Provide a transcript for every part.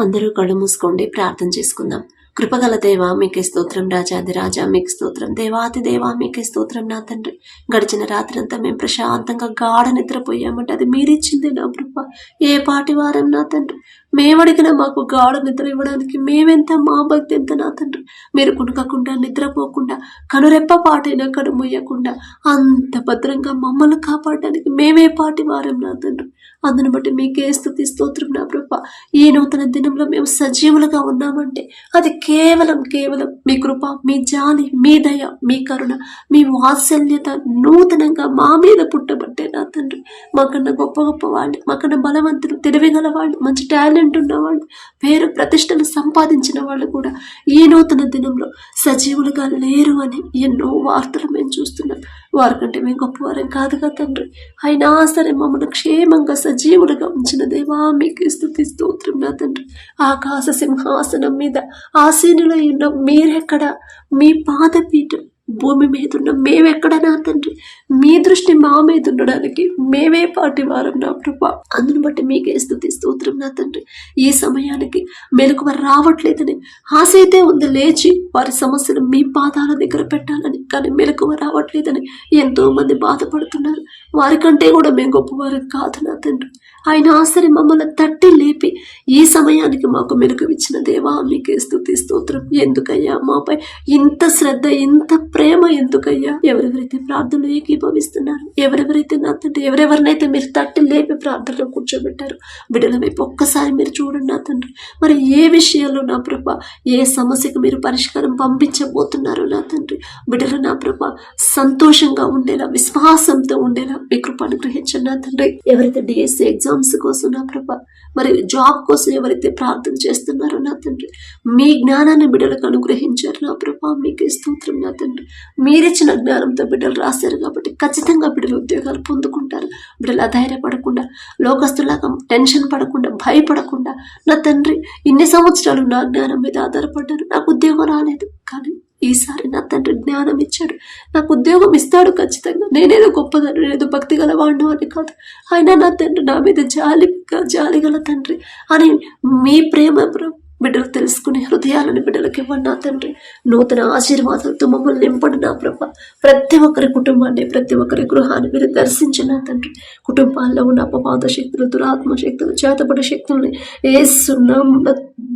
అందరూ కళ్ళు మూసుకోండి ప్రార్థన చేసుకుందాం. కృపగల దేవా మీకే స్తోత్రం రాజాది రాజా మీకు స్తోత్రం దేవాతి దేవా మీకే స్తోత్రం నా తండ్రి. గడిచిన రాత్రి అంతా మేము ప్రశాంతంగా గాఢ నిద్రపోయామంటే అది మీరిచ్చింది నా కృప. ఏ పాటి వారం నా తండ్రి? మేమడిగిన మాకు గాఢ నిద్ర ఇవ్వడానికి మేమెంత మా భక్తి ఎంత నా తండ్రి? మీరు కునకకుండా నిద్రపోకుండా కనురెప్ప పాటైనా కనుమూయకుండా అంత భద్రంగా మమ్మల్ని కాపాడడానికి మేమే పాటి వారం నా తండ్రి. అందుని బట్టి మీకే స్థుతి స్తోత్రం నా కృప. ఈ నూతన దినంలో మేము సజీవులుగా ఉన్నామంటే అది కేవలం కేవలం మీ కృప మీ జాలి మీ దయ మీ కరుణ మీ వాత్సల్యత నూతనంగా మా మీద పుట్టబట్టే నా తండ్రి. మాకన్నా గొప్ప గొప్ప వాళ్ళు మాకన్నా బలవంతులు తెలివిగల వాళ్ళు మంచి టాలెంట్ ఉన్నవాళ్ళు పేరు ప్రతిష్టలు సంపాదించిన వాళ్ళు కూడా ఈ నూతన దినంలో సజీవులుగా లేరు అని ఎన్నో వార్తలు మేము చూస్తున్నాం. వారికంటే మేము గొప్పవారం కాదుగా తండ్రి. అయినా సరే మమ్మల్ని క్షేమంగా సజీవులుగా ఉంచిన దేవా మీకు స్థుతి స్తోత్రం నా తండ్రి. ఆకాశ సింహాసనం మీద ఆసీనులో ఉన్న మీరెక్కడ? మీ పాదపీఠం. భూమి మీద ఉన్న మేమెక్కడ నా తండ్రి మీ దృష్టి మా మీద ఉండడానికి మేమే పాటి వారం నా ప్రభా. అందును బట్టి మీకే స్థుతి స్తోత్రం నా తండ్రి. ఈ సమయానికి మెలకువ రావట్లేదని ఆశ అయితే ఉంది లేచి వారి సమస్యలు మీ పాదాల దగ్గర పెట్టాలని కానీ మెలకువ రావట్లేదని ఎంతో మంది బాధపడుతున్నారు. వారికంటే కూడా మేము గొప్పవారు కాదు నా తండ్రి. ఆయన ఆసరి మమ్మల్ని తట్టి లేపి ఈ సమయానికి మాకు మెరుగువిచ్చిన దేవా మీకే స్థుతి స్తోత్రం. ఎందుకయ్యా? మాపై ఇంత శ్రద్ధ ఇంత ప్రేమ ఎందుకయ్యా? ఎవరెవరైతే ప్రార్థనలు ఏకీభవిస్తున్నారు ఎవరెవరైతే నా తండ్రి ఎవరెవరినైతే మీరు తట్టి లేపి ప్రార్థనలో కూర్చోబెట్టారు బిడ్డల వైపు ఒక్కసారి మీరు చూడండి నా తండ్రి. మరి ఏ విషయాల్లో నా ప్రభ ఏ సమస్యకు మీరు పరిష్కారం పంపించబోతున్నారు నా తండ్రి. బిడ్డలు నా ప్రభ సంతోషంగా ఉండేలా విశ్వాసంతో ఉండేలా మీ కృప అనుగ్రహించండి నా తండ్రి. ఎవరైతే డిఎస్సి ఎగ్జామ్స్ కోసం నా ప్రభ. మరి జాబ్ కోసం ఎవరైతే ప్రార్థన చేస్తున్నారో నా తండ్రి మీ జ్ఞానాన్ని బిడ్డలకు అనుగ్రహించారు నా ప్రభా. మీకు స్తోత్రం నా తండ్రి. మీరిచ్చిన జ్ఞానంతో బిడ్డలు రాశారు కాబట్టి ఖచ్చితంగా బిడ్డలు ఉద్యోగాలు పొందుకుంటారు. బిడ్డలు అధైర్యపడకుండా లోకస్తులాగా టెన్షన్ పడకుండా భయపడకుండా నా తండ్రి ఇన్ని సంవత్సరాలు నా జ్ఞానం మీద ఆధారపడ్డారు. నాకు ఉద్యోగం రాలేదు. కానీ ఈసారి నా తండ్రి జ్ఞానం ఇచ్చాడు. నాకు ఉద్యోగం ఇస్తాడు ఖచ్చితంగా. నేనేదో గొప్పదాన్ని నేనేదో భక్తి గల అని కాదు. ఆయన నా తండ్రి నా మీద జాలి జాలి గల తండ్రి అని మీ ప్రేమ ప్ర- బిడ్డలు తెలుసుకునే హృదయాలను బిడ్డలకు ఇవ్వండి నా తండ్రి. నూతన ఆశీర్వాదాలతో మమ్మల్ని నింపండి నా ప్రభ. ప్రతి ఒక్కరి కుటుంబాన్ని ప్రతి ఒక్కరి గృహాన్ని మీరు దర్శించిన నా తండ్రి. కుటుంబాల్లో ఉన్న అపవాద శక్తులు దురాత్మ శక్తులు చేతపడి శక్తుల్ని ఏసున్నాం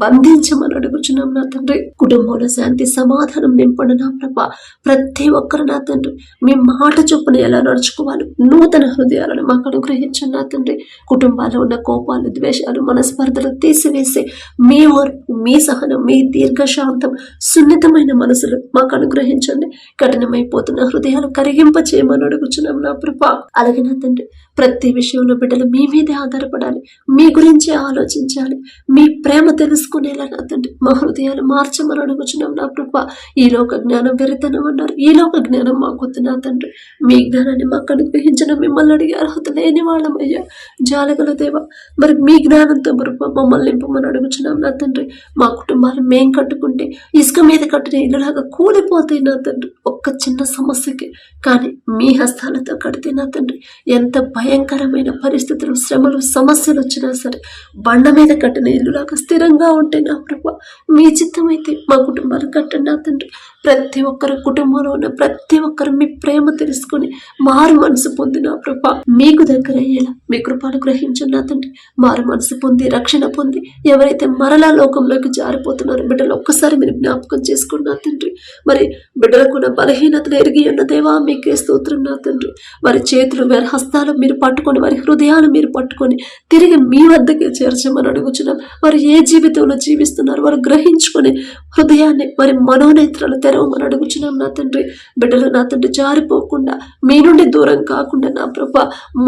బంధించమని అడుగుచున్నాం నా తండ్రి. కుటుంబంలో శాంతి సమాధానం నింపండి నా ప్రభ. ప్రతి ఒక్కరు నా తండ్రి మీ మాట చొప్పున ఎలా నడుచుకోవాలి? నూతన హృదయాలను మాకు అనుగ్రహించండి నా తండ్రి. కుటుంబాల్లో ఉన్న కోపాలు ద్వేషాలు మనస్పర్ధలు తీసివేసి మీ ఓర్పు మీ సహనం మీ దీర్ఘశాంతం సున్నితమైన మనసులు మాకు అనుగ్రహించండి. కఠినమైపోతున్న హృదయాలు కరిగింప చేయమని అడుగుచున్నాం నా ప్రభా అలాగే నా తండ్రి ప్రతి విషయంలో బిడ్డలు మీ మీదే ఆధారపడాలి మీ గురించి ఆలోచించాలి మీ ప్రేమ తెలుసుకునేలా నా తండ్రి మా హృదయాలు మార్చమని అడుగుచున్నాం నా ప్రభా ఈ లోక జ్ఞానం వెరితనం అన్నారు. ఈ లోక జ్ఞానం మాకొద్దు నా తండ్రి. మీ జ్ఞానాన్ని మాకు అనుగ్రహించిన మిమ్మల్ని అడిగే అర్హత లేని వాళ్ళమయ్యా. జాలగల దేవ మరి మీ జ్ఞానంతో మరి మమ్మల్ని నింపమని అడుగుచున్నాం నా తండ్రి. మా కుటుంబాలు మేం కట్టుకుంటే ఇసుక మీద కట్టిన ఇల్లులాగా కూలిపోతాయి నా తండ్రి. ఒక్క చిన్న సమస్యకి. కానీ మీ హస్తాలతో కడితే నా తండ్రి ఎంత భయంకరమైన పరిస్థితులు శ్రమలు సమస్యలు వచ్చినా సరే బండ మీద కట్టిన ఇల్లులాగా స్థిరంగా ఉంటే నా ప్రభ మీ చిత్తమైతే మా కుటుంబాలు కట్టండి నా తండ్రి. ప్రతి ఒక్కరి కుటుంబంలో ఉన్న ప్రతి ఒక్కరు మీ ప్రేమ తెలుసుకొని మారు మనసు పొంది నా ప్రభ. మీకు దగ్గర అయ్యేలా మీ కృపను గ్రహించిన తండ్రి. మారు మనసు పొంది రక్షణ పొంది ఎవరైతే మరలా లోకంలోకి జారిపోతున్నారో బిడ్డలు ఒక్కసారి మీరు జ్ఞాపకం చేసుకున్న తండ్రి. మరి బిడ్డలకున్న బలహీనతలు ఎరిగి ఉన్న దేవా మీకే స్తోత్రం నా తండ్రి. వారి చేతులు వారి హస్తాలు మీరు పట్టుకొని వారి హృదయాలు మీరు పట్టుకొని తిరిగి మీ వద్దకే చేర్చమని అడుగుచున్నాం. వారు ఏ జీవితంలో జీవిస్తున్నారు వారు గ్రహించుకొని హృదయాన్ని వారి మనోనేత్రాలు తెరవమని అడుగుచున్నాం నా తండ్రి బిడ్డలు నా తండ్రి జారిపోకుండా మీ నుండి దూరం కాకుండా నా ప్రభ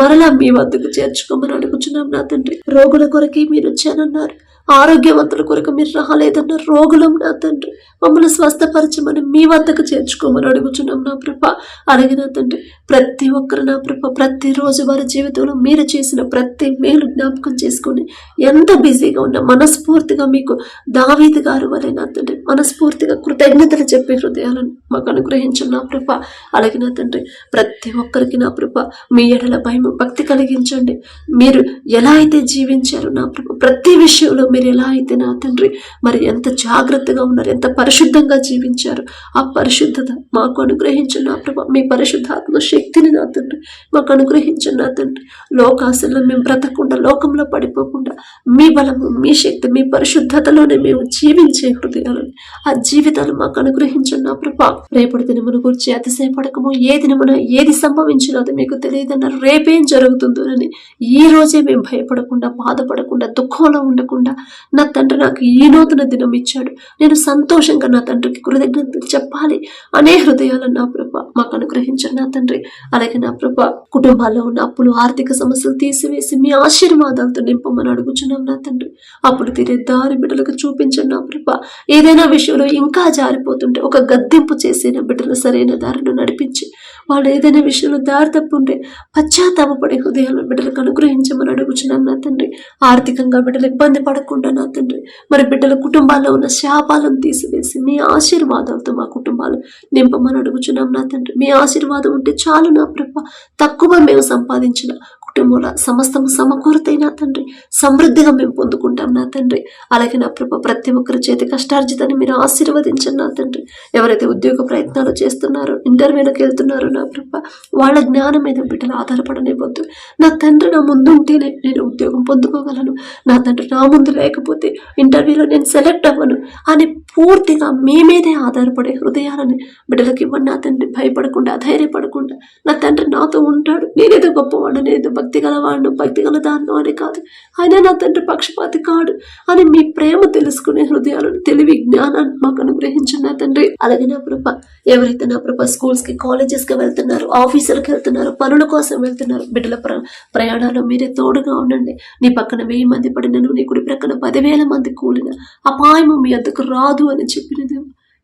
మరలా మీ వద్దకు చేర్చుకోమని అడుగుచున్నాం నా తండ్రి. రోగుల కొరకే మీరు వచ్చానన్నారు. ఆరోగ్యవంతుల కొరకు మీరు రాలేదన్న రోగులం నా తండ్రి. మమ్మల్ని స్వస్థపరచమని మీ వద్దకు చేర్చుకోమని అడుగుచున్నాం నా ప్రభ. అలాగే నా తండ్రి ప్రతి ఒక్కరు నా ప్రభ ప్రతిరోజు వారి జీవితంలో మీరు చేసిన ప్రతి మేలు జ్ఞాపకం చేసుకుని ఎంత బిజీగా ఉన్నా మనస్ఫూర్తిగా మీకు దావీది గారు వలె నా తండ్రి మనస్ఫూర్తిగా కృతజ్ఞతలు చెప్పే హృదయాలను మాకు అనుగ్రహించిన నా ప్రభ. అలాగే నా తండ్రి ప్రతి ఒక్కరికి నా ప్రభ మీ ఎడల భయం భక్తి కలిగించండి. మీరు ఎలా అయితే జీవించారో నా ప్రభ ప్రతి విషయంలో మీరు ఎలా అయితే నా తండ్రి మరి ఎంత జాగ్రత్తగా ఉన్నారు ఎంత పరిశుద్ధంగా జీవించారు ఆ పరిశుద్ధత మాకు అనుగ్రహించిన నా ప్రభా. మీ పరిశుద్ధాత్మ శక్తిని నా తండ్రి మాకు అనుగ్రహించిన నా తండ్రి. లోకాశల్లో మేము బ్రతకుండా లోకంలో పడిపోకుండా మీ బలము మీ శక్తి మీ పరిశుద్ధతలోనే మేము జీవించే హృదయాలని ఆ జీవితాలు మాకు అనుగ్రహించిన నా ప్రభా. రేపటి దినమును గురించి అతిశయపడకము. ఏ దినమున ఏది సంభవించినది మీకు తెలియదన్నారు రేపేం జరుగుతుందోనని ఈ రోజే మేము భయపడకుండా బాధపడకుండా దుఃఖంలో ఉండకుండా నా తండ్రి నాకు ఈ నూతన దినం ఇచ్చాడు. నేను సంతోషంగా నా తండ్రికి కృతజ్ఞతలు చెప్పాలి. అనే హృదయాలను నా ప్రభ మాకు అనుగ్రహించండి నా తండ్రి. అలాగే నా ప్రభ కుటుంబాల్లో ఉన్న అప్పులు ఆర్థిక సమస్యలు తీసివేసి మీ ఆశీర్వాదాలతో నింపమని అడుగుచున్నాం నా తండ్రి. అప్పుడు తీరే దారి బిడ్డలకు చూపించండి నా ప్రభ. ఏదైనా విషయంలో ఇంకా జారిపోతుంటే ఒక గద్దెంపు చేసిన బిడ్డలు సరైన దారిలో నడిపించి వాళ్ళు ఏదైనా విషయంలో దారి తప్పుంటే పశ్చాత్తాపడే హృదయాలను బిడ్డలకు అనుగ్రహించమని అడుగుచున్నాం నా తండ్రి. ఆర్థికంగా బిడ్డలు ఇబ్బంది పడకుండా నా తండ్రి. మరి బిడ్డల కుటుంబాల్లో ఉన్న శాపాలను తీసివేసి మీ ఆశీర్వాదాలతో మా కుటుంబాలు నింపమని అడుగుచున్నాం నా తండ్రి. మీ ఆశీర్వాదం ఉంటే చాలు నా ప్రభ. తక్కువ మేము సంపాదించిన కుటుంబంలో సమస్తము సమకూరతైన తండ్రి సమృద్ధిగా మేము పొందుకుంటాం నా తండ్రి. అలాగే నా ప్రభ ప్రతి ఒక్కరి చేతి కష్టార్జితాన్ని మీరు ఆశీర్వదించండి నా తండ్రి. ఎవరైతే ఉద్యోగ ప్రయత్నాలు చేస్తున్నారో ఇంటర్వ్యూలకు వెళ్తున్నారో నా ప్రభ వాళ్ళ జ్ఞానం మీద బిడ్డలు ఆధారపడనివ్వద్దు. నా తండ్రి నా ముందు ఉంటేనే నేను ఉద్యోగం పొందుకోగలను. నా తండ్రి నా ముందు లేకపోతే ఇంటర్వ్యూలో నేను సెలెక్ట్ అవ్వను అని పూర్తిగా మీ మీదే ఆధారపడే హృదయాలని బిడ్డలకి ఇవ్వండి నా తండ్రి. భయపడకుండా ధైర్యపడకుండా నా తండ్రి నాతో ఉంటాడు. నేనేదో గొప్పవాడు నేనేదో భక్తి గలవాడు భక్తి గల అని కాదు. ఆయన నా తండ్రి పక్షపాతి కాడు అని మీ ప్రేమ తెలుసుకునే హృదయాలను తెలివి జ్ఞానాన్ని మాకు అనుగ్రహించిన నా తండ్రి. అలాగే నా ప్రభ ఎవరైతే నా ప్రభ స్కూల్స్కి కాలేజెస్కి వెళ్తున్నారు ఆఫీసులకు వెళ్తున్నారు పనుల కోసం వెళ్తున్నారు బిడ్డల ప్ర ప్రయాణాలు మీరే తోడుగా ఉండండి. నీ పక్కన వెయ్యి మంది పడినను నీ కుడి ప్రక్కన పదివేల మంది కూలిన అపాయము మీ అద్దకు రాదు అని చెప్పినది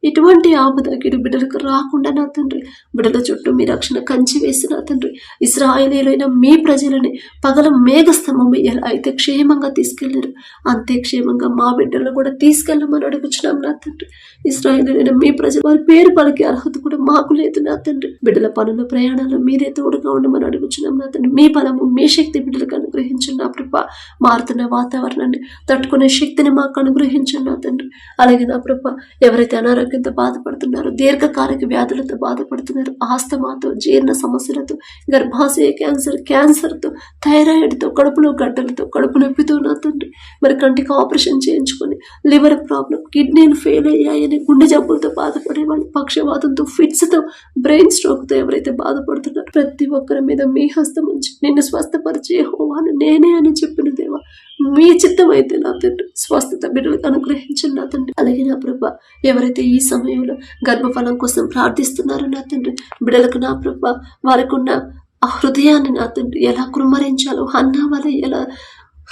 ఎటువంటి ఆపదకిడు బిడ్డలకు రాకుండా నా తండ్రి బిడ్డల చుట్టూ మీ రక్షణ కంచి వేసి నా తండ్రి. ఇస్రాయలీలైన మీ ప్రజలని పగల మేఘస్తంభం ఎలా అయితే క్షేమంగా తీసుకెళ్ళారు అంతే క్షేమంగా మా బిడ్డలను కూడా తీసుకెళ్ళమని అడుగుచున్నాం నా తండ్రి. ఇస్రాయలీలైన మీ ప్రజలు వారి పేరు పలికే అర్హత కూడా మాకు లేదు నా తండ్రి. బిడ్డల పనుల ప్రయాణాలు మీరే తోడుగా ఉండమని అడుగుచున్నాం నా తండ్రి. మీ బలము మీ శక్తి బిడ్డలకు అనుగ్రహించండి నా ప్రభ. మారుతున్న వాతావరణాన్ని తట్టుకునే శక్తిని మాకు అనుగ్రహించండి నా తండ్రి. అలాగే నా ప్రభ ఎవరైతే అనారోగ్యంతో బాధపడుతున్నారు దీర్ఘకాలిక వ్యాధులతో బాధపడుతున్నారు ఆస్తమాతో జీర్ణ సమస్యలతో గర్భాశయ క్యాన్సర్ క్యాన్సర్తో థైరాయిడ్తో కడుపులో గడ్డలతో కడుపు నొప్పితో నా తండ్రి. మరి కంటికి ఆపరేషన్ చేయించుకొని లివర్ ప్రాబ్లం కిడ్నీలు ఫెయిల్ అయ్యాయని గుండె జబ్బులతో బాధపడేవాళ్ళు పక్షవాతంతో ఫిట్స్తో బ్రెయిన్ స్ట్రోక్తో ఎవరైతే బాధపడుతున్నారో ప్రతి ఒక్కరి మీద మీ హస్తం ఉంచి నిన్ను స్వస్థపరిచే హోవాను నేనే అని చెప్పిన దేవుడు. మీ చిత్తం అయితే నా తండ్రి. స్వస్థత బిడ్డలకు అనుగ్రహించండి నా తండ్రి. అలాగే నా ప్రభ ఎవరైతే ఈ సమయంలో గర్భఫలం కోసం ప్రార్థిస్తున్నారో నా తండ్రి బిడ్డలకు నా ప్రభ వారికి ఉన్న ఆ హృదయాన్ని నా తండ్రి ఎలా కృమ్మరించాలో అన్న వల్ల ఎలా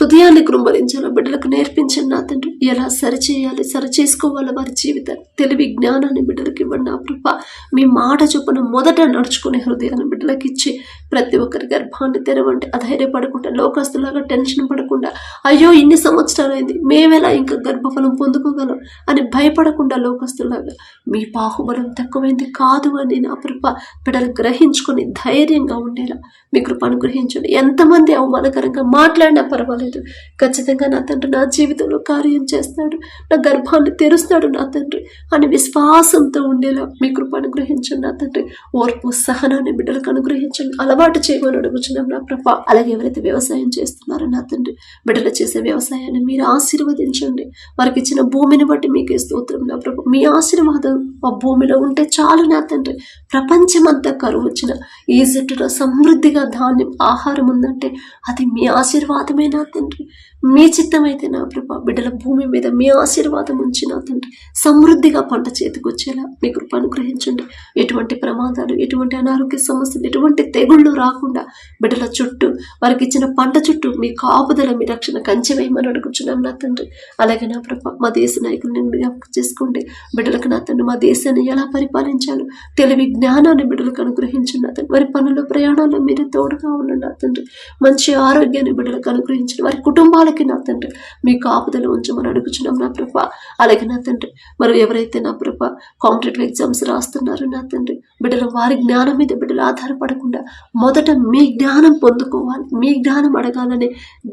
హృదయాన్ని కృంభరించాలో బిడ్డలకు నేర్పించండి నా తండ్రి. ఎలా సరిచేయాలి సరిచేసుకోవాలో వారి జీవితాన్ని తెలివి జ్ఞానాన్ని బిడ్డలకు ఇవ్వండి నా ప్రభ. మీ మాట చొప్పున మొదట నడుచుకునే హృదయాన్ని బిడ్డలకు ఇచ్చి ప్రతి ఒక్కరి గర్భాన్ని తెరవండి. అధైర్యపడకుండా లోకస్తులాగా టెన్షన్ పడకుండా అయ్యో ఇన్ని సంవత్సరాలైంది మేమెలా ఇంకా గర్భఫలం పొందుకోగలం అని భయపడకుండా లోకస్తులాగా. మీ బాహుబలం తక్కువైంది కాదు అని నా కృప బిడ్డలు గ్రహించుకొని ధైర్యంగా ఉండేలా. మీ కృప అనుగ్రహించండి. ఎంతమంది అవమానకరంగా మాట్లాడినా పర్వాలేదు. ఖచ్చితంగా నా తండ్రి నా జీవితంలో కార్యం చేస్తాడు. నా గర్భాన్ని తెరుస్తాడు నా తండ్రి అని విశ్వాసంతో ఉండేలా మీ కృప అనుగ్రహించండి నా తండ్రి. ఓర్పు సహనాన్ని బిడ్డలకు అనుగ్రహించండి. అలవాటు చేయమని అడుగుచున్నాం నా ప్రభా. అలాగే ఎవరైతే వ్యవసాయం చేస్తున్నారో నా తండ్రి బిడ్డలు చేసే వ్యవసాయాన్ని మీరు ఆశీర్వదించండి. వారికి ఇచ్చిన భూమిని బట్టి మీకే స్తోత్రం నా ప్రభు. మీ ఆశీర్వాదం ఆ భూమిలో ఉంటే చాలు నా తండ్రి. ప్రపంచమంతా కరువు వచ్చిన ఈజిప్టులో సమృద్ధిగా ధాన్యం ఆహారం ఉందంటే అది మీ ఆశీర్వాదమే నా తండ్రి. మీ చిత్తమైతే నా ప్రభా బిడ్డల భూమి మీద మీ ఆశీర్వాదం ఉంచి నా తండ్రి. సమృద్ధిగా పంట చేతికొచ్చేలా మీ కృప అనుగ్రహించండి. ఎటువంటి ప్రమాదాలు ఎటువంటి అనారోగ్య సమస్యలు ఎటువంటి తెగుళ్ళు రాకుండా బిడ్డల చుట్టూ వారికి ఇచ్చిన పంట చుట్టూ మీ కాపుదల మీ రక్షణ కంచె వేయమని అడుగుచున్నాం నా తండ్రి. అలాగే నా ప్రభా మా దేశ నాయకుల్ని జ్ఞాపకం చేసుకోండి. బిడ్డలకు నా తండ్రి మా దేశాన్ని ఎలా పరిపాలించాలో తెలివి జ్ఞానాన్ని బిడ్డలకు అనుగ్రహించండి నా తండ్రి. వారి పనుల ప్రయాణాల్లో మీరే తోడుగా ఉండండి నా తండ్రి. మంచి ఆరోగ్యాన్ని బిడ్డలకు అనుగ్రహించండి. వారి కుటుంబాల అలాగే నా తండ్రి మీ కాపుదల ఉంచమని అడుగుచున్నాం నా ప్రభ. అలాగే నా తండ్రి మరి ఎవరైతే నా ప్రభ కాంపిటేటివ్ ఎగ్జామ్స్ రాస్తున్నారో నా తండ్రి బిడ్డలు వారి జ్ఞానం మీద బిడ్డలు ఆధారపడకుండా మొదట మీ జ్ఞానం పొందుకోవాలి మీ జ్ఞానం అడగాలనే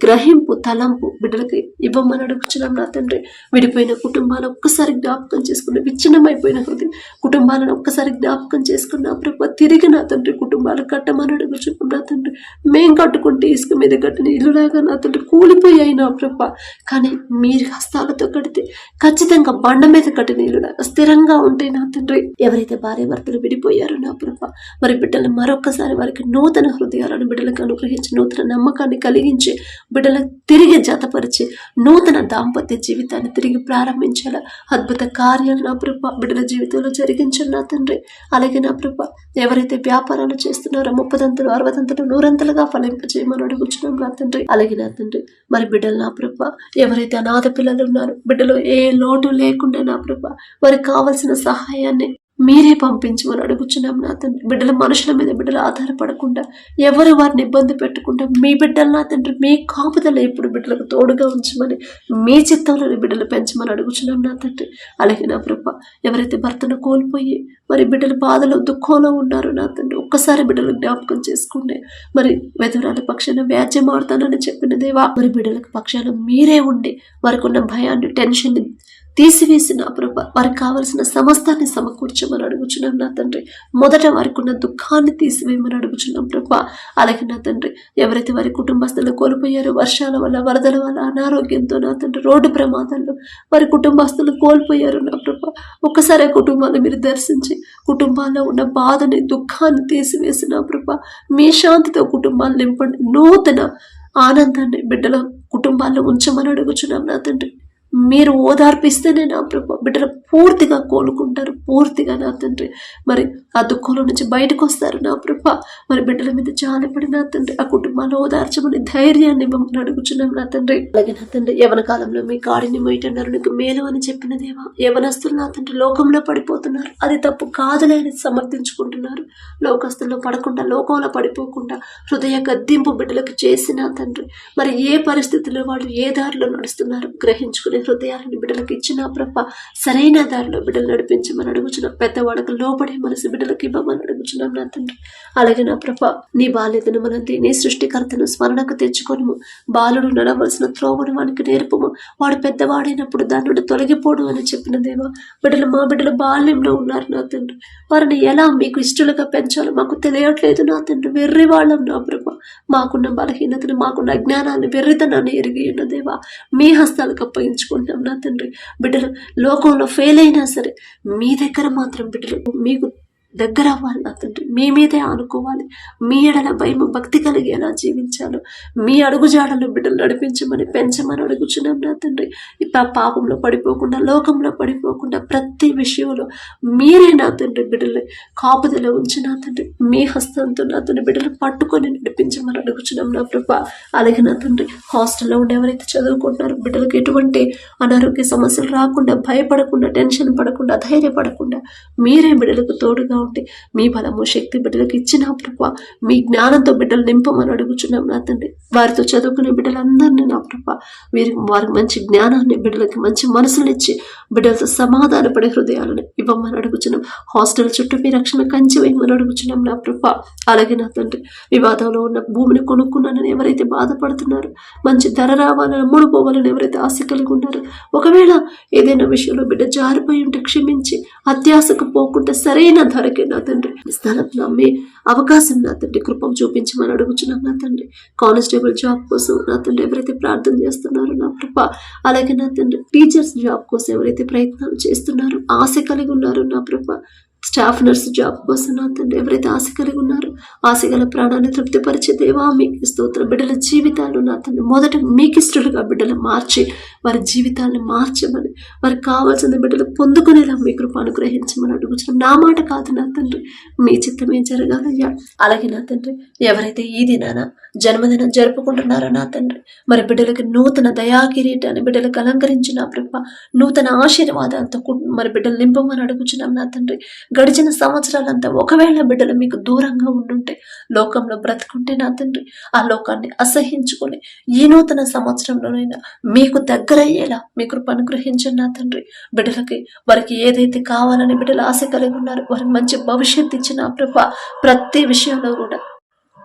గ్రహింపు తలంపు బిడ్డలకి ఇవ్వమని అడుగుచున్నాం నా తండ్రి. విడిపోయిన కుటుంబాలను ఒక్కసారి జ్ఞాపకం చేసుకున్న విచ్ఛిన్నమైపోయిన హృదయం కుటుంబాలను ఒక్కసారి జ్ఞాపకం చేసుకున్న ప్రభ తిరిగి నా తండ్రి కుటుంబాలు కట్టమని అడుగుచున్నాం నా తండ్రి. మేం కట్టుకుంటే ఇసుక మీద కట్టిన ఇల్లులాగా నా తండ్రి కూలిపోయాయి. అయినా ప్రభ కానీ మీరు హస్తాలతో కడితే ఖచ్చితంగా బండ మీద కట్టినీళ్ళు ఇల్లులాగా స్థిరంగా ఉంటాయి నా తండ్రి. ఎవరైతే భార్య భర్తలు విడిపోయారో నా ప్రభ మరి బిడ్డలు మరొకసారి వారికి నూతన హృదయాలను బిడ్డలకు అనుగ్రహించి నూతన నమ్మకాన్ని కలిగించి బిడ్డలకు తిరిగి జతపరిచి నూతన దాంపత్య జీవితాన్ని తిరిగి ప్రారంభించేలా అద్భుత కార్యాలు నా ప్రభ బిడ్డల జీవితంలో జరిగించండి నా తండ్రి. అలాగే నా ప్రభ ఎవరైతే వ్యాపారాలు చేస్తున్నారో ముప్పదంతలు అరవదంతలు నూరంతలుగా ఫలింపజేయమని అడుగుచున్నాం నా తండ్రి. అలాగే నా తండ్రి మరి బిడ్డలు నా ప్రభ. ఎవరైతే అనాథ పిల్లలు ఉన్నారో బిడ్డలు ఏ లోటు లేకుండా నా ప్రభ వారికి కావలసిన సహాయాన్ని మీరే పంపించమని అడుగుచున్నాం నా తండ్రి. బిడ్డల మనుషుల మీద బిడ్డలు ఆధారపడకుండా ఎవరు వారిని ఇబ్బంది పెట్టకుండా మీ బిడ్డలు నా తండ్రి మీ కాపుదల ఎప్పుడు బిడ్డలకు తోడుగా ఉంచమని మీ చిత్తంలోని బిడ్డలు పెంచమని అడుగుచున్నాం నా తండ్రి. అలాగే నా ప్రభ ఎవరైతే భర్తను కోల్పోయి మరి బిడ్డలు బాధలో దుఃఖంలో ఉన్నారో నా తండ్రి ఒక్కసారి బిడ్డలు జ్ఞాపకం చేసుకుంటే మరి వెదురాల పక్షాన వ్యాజ్యం ఆడతానని చెప్పిన దేవా మరి బిడ్డలకు పక్షాన మీరే ఉండి వారికి ఉన్న భయాన్ని టెన్షన్ని తీసివేసిన ప్రభ వారికి కావలసిన సమస్తాన్ని సమకూర్చమని అడుగుచున్నాం నా తండ్రి. మొదట వారికి ఉన్న దుఃఖాన్ని తీసివేయమని అడుగుచున్నాం ప్రభ. అలాగే నా తండ్రి ఎవరైతే వారి కుటుంబస్తులు కోల్పోయారో వర్షాల వల్ల వరదల వల్ల అనారోగ్యంతో నా తండ్రి రోడ్డు ప్రమాదాల్లో వారి కుటుంబస్తులు కోల్పోయారు నా ప్రభ. ఒక్కసారి ఆ కుటుంబాన్ని మీరు దర్శించి కుటుంబాల్లో ఉన్న బాధని దుఃఖాన్ని తీసివేసిన ప్రభ. మీ శాంతితో కుటుంబాన్ని నింపండి. నూతన ఆనందాన్ని బిడ్డల కుటుంబాల్లో ఉంచమని అడుగుచున్నాం నా తండ్రి. మీరు ఓదార్పిస్తేనే నా ప్రభు బిడ్డలు పూర్తిగా కోలుకుంటారు పూర్తిగా నా తండ్రి. మరి ఆ దుఃఖంలో నుంచి బయటకు వస్తారు నా ప్రభ. మరి బిడ్డల మీద జాలిపడి నా తండ్రి ఆ కుటుంబాన్ని ఓదార్చమని ధైర్యాన్ని మమ్మల్ని అడుగుచున్నాం నా తండ్రి. అలాగే నా తండ్రి యవన కాలంలో మీ కాడిని మొయ్యటన్నారు నీకు మేలు అని చెప్పిన దేవా యవనస్తులు నా తండ్రి లోకంలో పడిపోతున్నారు. అది తప్పు కాదులేని సమర్థించుకుంటున్నారు. లోకస్తుల్లో పడకుండా లోకంలో పడిపోకుండా హృదయ గద్దింపు బిడ్డలకు చేసిన తండ్రి. మరి ఏ పరిస్థితుల్లో వాళ్ళు ఏ దారిలో నడుస్తున్నారు గ్రహించుకునే హృదయాలను బిడ్డలకు ఇచ్చిన ప్రభ సరైన దారిలో బిడ్డలు నడిపించమని అడుగుచున్నాం. పెద్దవాళ్ళకు లోపడే మనసు బిడ్డలకు ఇవ్వమని అడుగుచున్నాం నా తండ్రి. అలాగే నా ప్రభ నీ బాల్యతను మన నీ సృష్టికర్తను స్మరణకు తెచ్చుకొనుము. బాలుడు నడవలసిన త్రోవను వానికి నేర్పము. వాడు పెద్దవాడైనప్పుడు దాని నుండి తొలగిపోడు అని చెప్పిన దేవా బిడ్డలు మా బిడ్డలు బాల్యంలో ఉన్నారు నా తండ్రి. వారిని ఎలా మీకు ఇష్టలుగా పెంచాలో మాకు తెలియట్లేదు నా తండ్రి. వెర్రి వాళ్ళం నా ప్రభ. మాకున్న బలహీనతను మాకున్న అజ్ఞానాన్ని వెర్రితనాన్ని ఎరిగి ఉన్న దేవా మీ హస్తాలకు అప్పగించుకుంటాం నా తండ్రి. బిడ్డలు లోకంలో ఫెయిల్ అయినా సరే మీ దగ్గర మాత్రం బిడ్డలు మీకు దగ్గర అవ్వాలి నా తండ్రి. మీ మీదే ఆనుకోవాలి. మీ ఎడల భయం భక్తి కలిగి ఎలా జీవించాలో. మీ అడుగుజాడలు బిడ్డలు నడిపించమని పెంచమని అడుగుచున్నాం నా తండ్రి. ఇప్ప పాపంలో పడిపోకుండా లోకంలో పడిపోకుండా ప్రతి విషయంలో మీరే నా తండ్రి బిడ్డలు కాపుదల ఉంచి నా తండ్రి. మీ హస్తంతో నా తండ్రి బిడ్డలు పట్టుకొని నడిపించమని అడుగుచున్నాం నా ప్రభ. అలాగే నా తండ్రి హాస్టల్లో ఉండే ఎవరైతే చదువుకుంటున్నారో బిడ్డలకు ఎటువంటి అనారోగ్య సమస్యలు రాకుండా భయపడకుండా టెన్షన్ పడకుండా ధైర్యపడకుండా మీరే బిడ్డలకు తోడుగా ఉండి మీ బలము శక్తి బిడ్డలకు ఇచ్చిన ప్రభ మీ జ్ఞానంతో బిడ్డలు నింపమని అడుగుచున్నాం నా తండ్రి. వారితో చదువుకునే బిడ్డలందరినీ నా ప్రభ వీరి వారికి మంచి జ్ఞానాన్ని బిడ్డలకి మంచి మనసులు ఇచ్చి బిడ్డలతో సమాధానపడే హృదయాలను ఇవ్వమని అడుగుచున్నాం. హాస్టల్ చుట్టూ మీ రక్షణ కంచి వేయమని అడుగుచున్నాం నా ప్రభ అలాగే నా తండ్రి వివాదంలో ఉన్న భూమిని కొనుక్కున్నానని ఎవరైతే బాధపడుతున్నారో మంచి ధర రావాలని అమ్ముడుపోవాలని ఎవరైతే ఆశ కలిగి ఉన్నారో ఒకవేళ ఏదైనా విషయంలో బిడ్డ జారిపోయి ఉంటే క్షమించి అత్యాశకు పోకుండా సరైన ధర వారికి నా తండ్రి. స్థలం నమ్మి అవకాశం నా తండ్రి. కృపం చూపించమని అడుగుచున్నాం నా తండ్రి. కానిస్టేబుల్ జాబ్ కోసం నా తండ్రి ఎవరైతే ప్రార్థన చేస్తున్నారో నా కృప అలాగే నా తండ్రి టీచర్స్ జాబ్ కోసం ఎవరైతే ప్రయత్నాలు చేస్తున్నారో ఆశ కలిగి ఉన్నారో నా కృప స్టాఫ్ నర్స్ జాబ్ కోసం నా తండ్రి ఎవరైతే ఆశ కలిగి ఉన్నారో ఆశ గల ప్రాణాన్ని తృప్తిపరిచే దేవా మీకు స్తోత్ర. బిడ్డల జీవితాలు నా తండ్రి మొదట మీకు ఇష్టలుగా బిడ్డలు మార్చి వారి జీవితాలను మార్చమని వారికి కావాల్సిన బిడ్డలు పొందుకునేలా మీ కృప అనుగ్రహించమని అడుగుతున్నాం నా మాట కాదు నా తండ్రి. మీ చిత్తమే జరగాలయ్యా? అలాగే నా తండ్రి ఎవరైతే ఈ దినాన జన్మదినం జరుపుకుంటున్నారో నా తండ్రి మరి బిడ్డలకి నూతన దయా కిరీటాన్ని బిడ్డలకు అలంకరించిన ప్రభ నూతన ఆశీర్వాదాలతో మరి బిడ్డలు నింపమని అడుగుచున్నాం నా తండ్రి. గడిచిన సంవత్సరాలంతా ఒకవేళ బిడ్డలు మీకు దూరంగా ఉండుంటే లోకంలో బ్రతుకుంటే నా తండ్రి ఆ లోకాన్ని అసహించుకొని ఈ నూతన సంవత్సరంలోనైనా మీకు దగ్గరయ్యేలా మీ కృప అనుగ్రహించండి నా తండ్రి. బిడ్డలకి వారికి ఏదైతే కావాలని బిడ్డలు ఆశ కలిగి ఉన్నారు వారికి మంచి భవిష్యత్తు ఇచ్చిన ప్రభ ప్రతి విషయంలో కూడా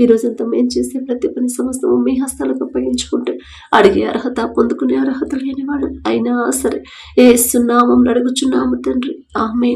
ఈ రోజంతా మేము చేసే ప్రతి పని సమస్తము మీ హస్తాలకు అప్పగించుకుంటే అడిగే అర్హత పొందుకునే అర్హత లేని వాళ్ళు అయినా సరే ఏ సున్నామం అడుగుచున్నాము తండ్రి. ఆమె